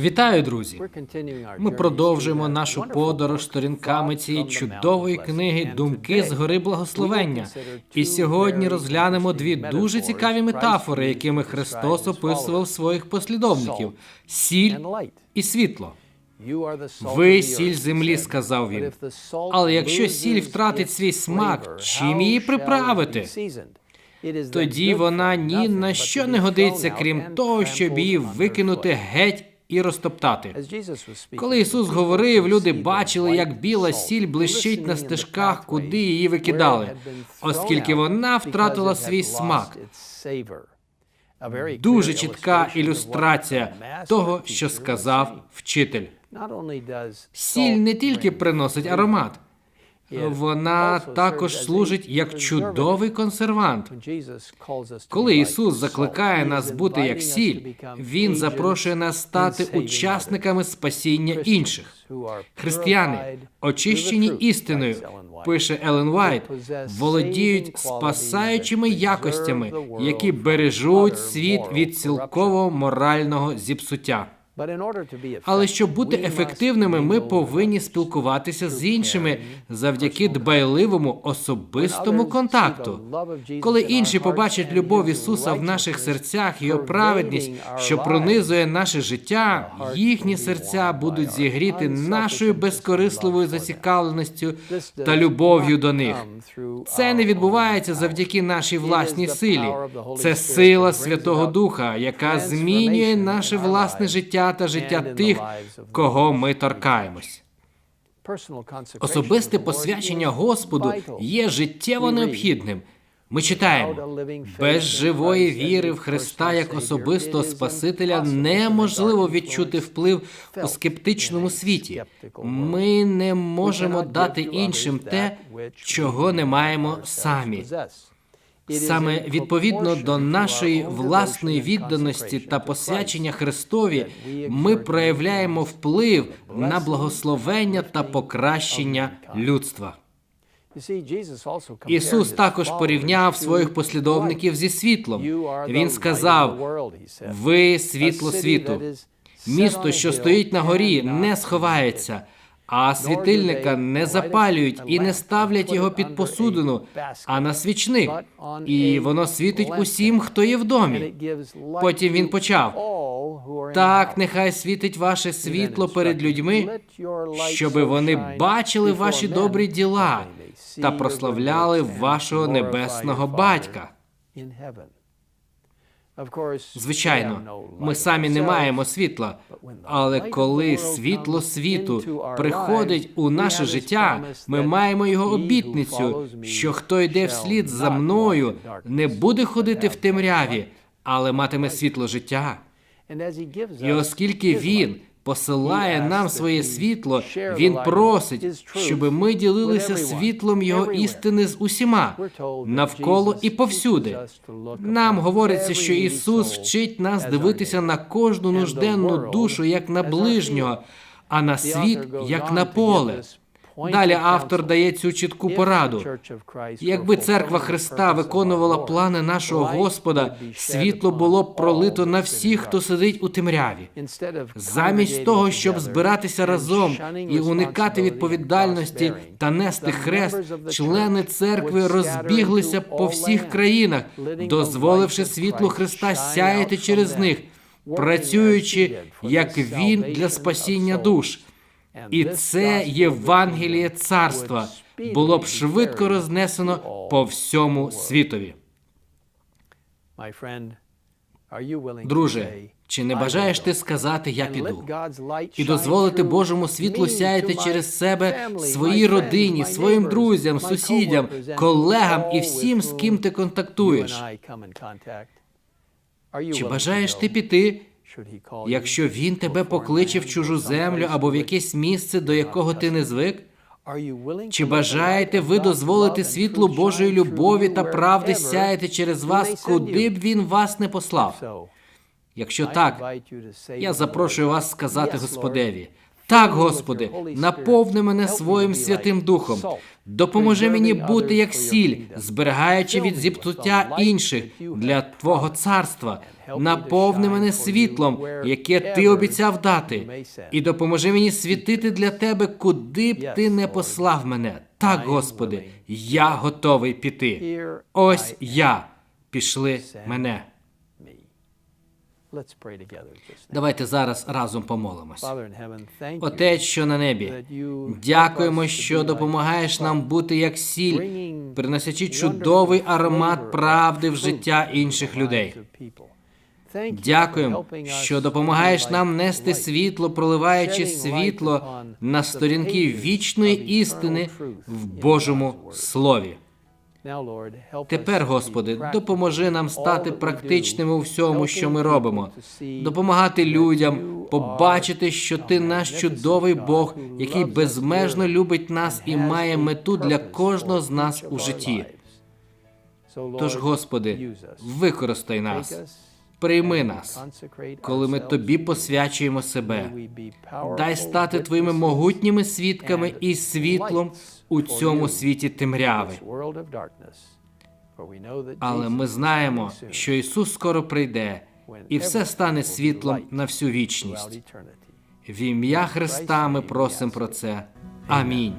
Вітаю, друзі! Ми продовжуємо нашу подорож сторінками цієї чудової книги Думки з гори благословення. І сьогодні розглянемо дві дуже цікаві метафори, якими Христос описував своїх послідовників: сіль і світло. Ви сіль землі, сказав він. Але якщо сіль втратить свій смак, чим її приправити? Тоді вона ні на що не годиться, крім того, щоб її викинути геть і розтоптати. Коли Ісус говорив, люди бачили, як біла сіль блищить на стежках, куди її викидали, оскільки вона втратила свій смак. Дуже чітка ілюстрація того, що сказав вчитель. Сіль не тільки приносить аромат, вона також служить як чудовий консервант. Коли Ісус закликає нас бути як сіль, Він запрошує нас стати учасниками спасіння інших. Християни, очищені істиною, пише Елен Вайт, володіють спасаючими якостями, які бережуть світ від цілкового морального зіпсуття. Але щоб бути ефективними, ми повинні спілкуватися з іншими завдяки дбайливому особистому контакту. Коли інші побачать любов Ісуса в наших серцях його праведність, що пронизує наше життя, їхні серця будуть зігріти нашою безкорисливою зацікавленістю та любов'ю до них. Це не відбувається завдяки нашій власній силі. Це сила Святого Духа, яка змінює наше власне життя та життя тих, кого ми торкаємось. Особисте посвячення Господу є життєво необхідним. Ми читаємо без живої віри в Христа як особистого Спасителя неможливо відчути вплив у скептичному світі. Ми не можемо дати іншим те, чого не маємо самі. Саме відповідно до нашої власної відданості та посвячення Христові ми проявляємо вплив на благословення та покращення людства. Ісус також порівняв своїх послідовників зі світлом. Він сказав: ви світло світу. Місто, що стоїть на горі, не сховається. А світильника не запалюють і не ставлять його під посудину, а на свічник, і воно світить усім, хто є в домі. Потім він почав так, нехай світить ваше світло перед людьми, щоби вони бачили ваші добрі діла та прославляли вашого небесного батька. Звичайно, ми самі не маємо світла, але коли світло світу приходить у наше життя, ми маємо його обітницю, що хто йде вслід за мною, не буде ходити в темряві, але матиме світло життя. І оскільки він посилає нам своє світло, він просить, щоб ми ділилися світлом його істини з усіма навколо і повсюди. Нам говориться, що Ісус вчить нас дивитися на кожну нужденну душу як на ближнього, а на світ як на поле. Далі автор дає цю чітку пораду. Якби церква Христа виконувала плани нашого Господа, світло було б пролито на всіх, хто сидить у темряві. Замість того, щоб збиратися разом і уникати відповідальності та нести хрест, члени церкви розбіглися по всіх країнах, дозволивши світлу Христа сяяти через них, працюючи як він для спасіння душ. І це Євангеліє царства було б швидко рознесено по всьому світові. Друже, чи не бажаєш ти сказати Я піду і дозволити Божому світлу сяяти через себе своїй родині, своїм друзям, сусідям, колегам і всім, з ким ти контактуєш? Чи бажаєш ти піти? Якщо він тебе покличе в чужу землю або в якесь місце, до якого ти не звик, чи бажаєте ви дозволити світлу Божої любові та правди сяяти через вас, куди б він вас не послав? Якщо так, я запрошую вас сказати Господеві: Так, Господи, наповни мене своїм святим духом. Допоможи мені бути як сіль, зберігаючи від зіпсуття інших для Твого царства. Наповни мене світлом, яке ти обіцяв дати, і допоможи мені світити для тебе, куди б ти не послав мене. Так, Господи, я готовий піти. Ось я. Пішли мене. Давайте зараз разом помолимось. Отець, що на небі, дякуємо, що допомагаєш нам бути як сіль, приносячи чудовий аромат правди в життя інших людей. Дякуємо, що допомагаєш нам нести світло, проливаючи світло на сторінки вічної істини в Божому Слові. Тепер, Господи, допоможи нам стати практичними у всьому, що ми робимо, допомагати людям побачити, що Ти наш чудовий Бог, який безмежно любить нас і має мету для кожного з нас у житті. Тож, Господи, використай нас, прийми нас, коли ми Тобі посвячуємо себе. Дай стати Твоїми могутніми свідками і світлом у цьому світі темряви. Але ми знаємо, що Ісус скоро прийде, і все стане світлом на всю вічність. В ім'я Христа ми просимо про це. Амінь.